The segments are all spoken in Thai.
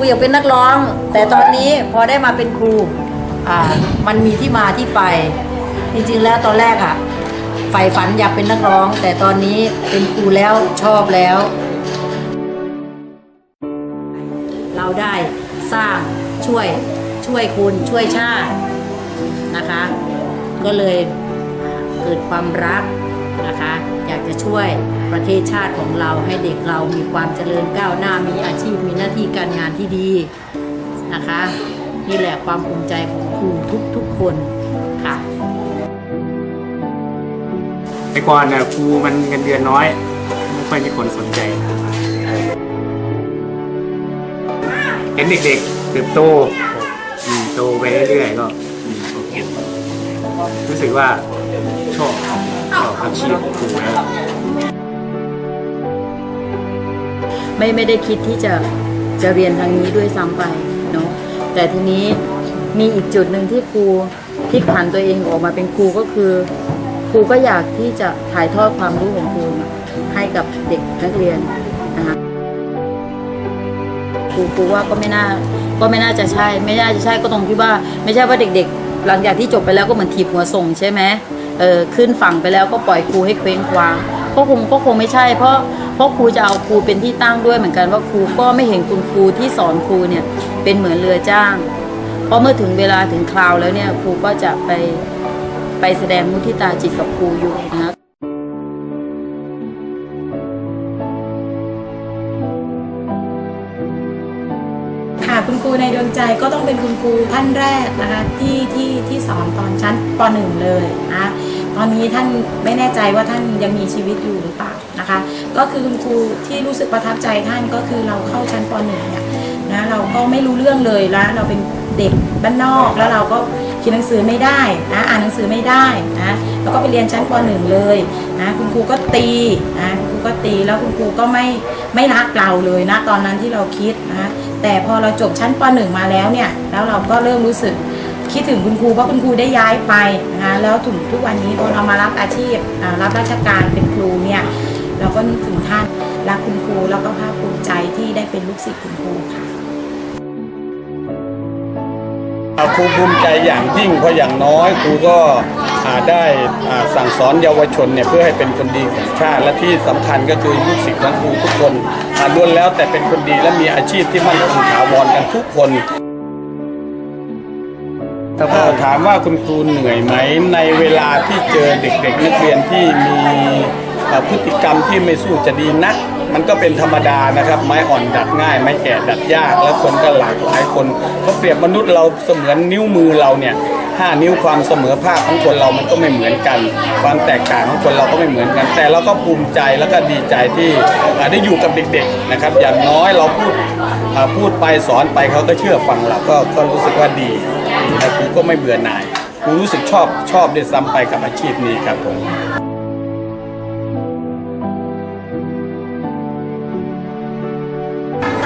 ครูอยากเป็นนักร้อง แต่ตอนนี้พอได้มาเป็นครูอ่ามันมีที่มาที่ไป จริงๆแล้วตอนแรกอะใฝ่ฝันอยากเป็นนักร้อง แต่ตอนนี้เป็นครูแล้วชอบแล้ว เราได้สร้างช่วยช่วยคุณช่วยชาตินะคะ ก็เลยเกิดความรักนะคะ จะช่วยประเทศชาติของเราให้เด็กเรามีความเจริญก้าวหน้ามีอาชีพมีหน้าที่การงานที่ดีนะคะ นี่แหละความภูมิใจของครูทุกๆคนค่ะแต่ก่อนเนี่ยครูมันเงินเดือนน้อยไม่ค่อยมีคนสนใจ เห็นเด็กๆเติบโตโตไปเรื่อยๆก็รู้สึกว่าชอบ อาชีพครูแล้วไม่ไม่ได้คิดที่จะจะเรียนทางนี้ด้วยซ้ำไปเนาะแต่ทีนี้มีอีกจุดหนึ่งที่ครูพลิกผันตัวเองออกมาเป็นครูก็คือ ครูก็อยากที่จะถ่ายทอดความรู้ของครูให้กับเด็กนักเรียนนะคะครูครูว่าก็ไม่น่าก็ไม่น่าจะใช่ ไม่น่าจะใช่ก็ตรงที่ว่า ไม่ใช่ว่าเด็ก ๆ หลังจากที่จบไปแล้วก็เหมือนถีบหัวส่งใช่ไหม เออขึ้นฝั่งไปแล้วก็ปล่อยครูให้เคว้งคว้างก็คงก็คงไม่ใช่ เพราะเพราะครูจะเอาครูเป็นที่ตั้งด้วยเหมือนกันว่าครูก็ไม่เห็นคุณครูที่สอนครูเนี่ยเป็นเหมือนเรือจ้างเพราะเมื่อถึงเวลาถึงคราวแล้วเนี่ยครูก็จะไปไปแสดงมุทิตาจิตกับครูอยู่นะคะค่ คุณครูในดวงใจก็ต้องเป็นคุณครูท่านแรกนะคะที่ที่ที่สอนตอนชั้นป .1 เลยนะตอนนี้ท่านไม่แน่ใจว่าท่านยังมีชีวิตอยู่หรือเปล่านะคะ ก็คือคุณครูที่รู้สึกประทับใจท่านก็คือเราเข้าชั้นป .1 เนี่ยนะเราก็ไม่รู้เรื่องเลยแล้วเราเป็นเด็กบ้านนอกแล้วเราก็เขียนหนังสือไม่ได้นะอ่านหนังสือไม่ได้นะแล้วก็ไปเรียนชั้นป .1 เลยนะคุณครูก็ตีนะคุณครูก็ตีแล้วคุณครูก็ไม่ไม่รักเราเลยนะตอนนั้นที่เราคิดนะ แต่พอเราจบชั้นป .1 มาแล้วเนี่ย แล้วเราก็เริ่มรู้สึกคิดถึงคุณครูเพราะคุณครูได้ย้ายไปนะคะแล้วถึงทุกวันนี้พอเรามารับอาชีพรับราชการเป็นครูเนี่ยเราก็นึกถึงท่านรักคุณครูแล้วก็ภาคภูมิใจที่ได้เป็นลูกศิษย์คุณครูค่ะ ครูภูมิใจอย่างยิ่งเพราะอย่างน้อยครูก็ได้สั่งสอนเยาวชนเนี่ยเพื่อให้เป็นคนดีของชาติ และที่สำคัญก็คือลูกศิษย์ของครูทุกคนล้วนแล้วแต่เป็นคนดีและมีอาชีพที่มั่นคงถาวรกันทุกคนถ้าถามว่าคุณครูเหนื่อยไหมในเวลาที่เจอเด็กๆ นักเรียนที่มีพฤติกรรมที่ไม่สู้จะดีนัก มันก็เป็นธรรมดานะครับ ไม้อ่อนดัดง่าย ไม้แก่ดัดยาก และคนก็หลากหลายคนเขาเปรียบมนุษย์เราเสมือนนิ้วมือเราเนี่ยห้านิ้วความเสมอภาคของคนเรามันก็ไม่เหมือนกัน ความแตกต่างของคนเราก็ไม่เหมือนกัน แต่เราก็ภูมิใจแล้วก็ดีใจที่ได้อยู่กับเด็กๆนะครับ อย่างน้อยเราพูดพูดไปสอนไปเขาก็เชื่อฟังเราก็ก็รู้สึกว่าดีดีและครูก็ไม่เบื่อหน่ายครูรู้สึกชอบชอบด้วยซ้ำไปกับอาชีพนี้ครับผม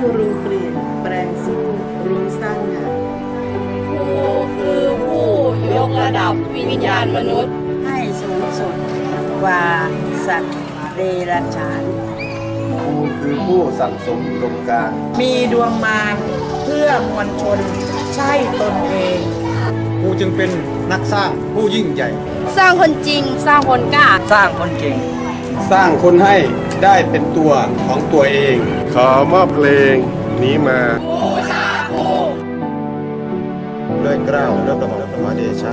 ให้รู้เปลี่ยนแปลงสู้รู้สร้างงานครูคือผู้ยกระดับวิญญาณมนุษย์ ให้สูงสุดกว่าสัตว์เดรัจฉานครูคือผู้สั่งสมอุดมการณ์มีดวงมารเพื่อมวลชนใช่ตนเองครูจึงเป็นนักสร้างผู้ยิ่งใหญ่ สร้างคนจริง สร้างคนกล้า สร้างคนเก่ง สร้างคนให้ ได้เป็นตัวของตัวเอง ขอมอบเพลงนี้มาด้วยเกล้าวและกระหม่อมขอเดชะ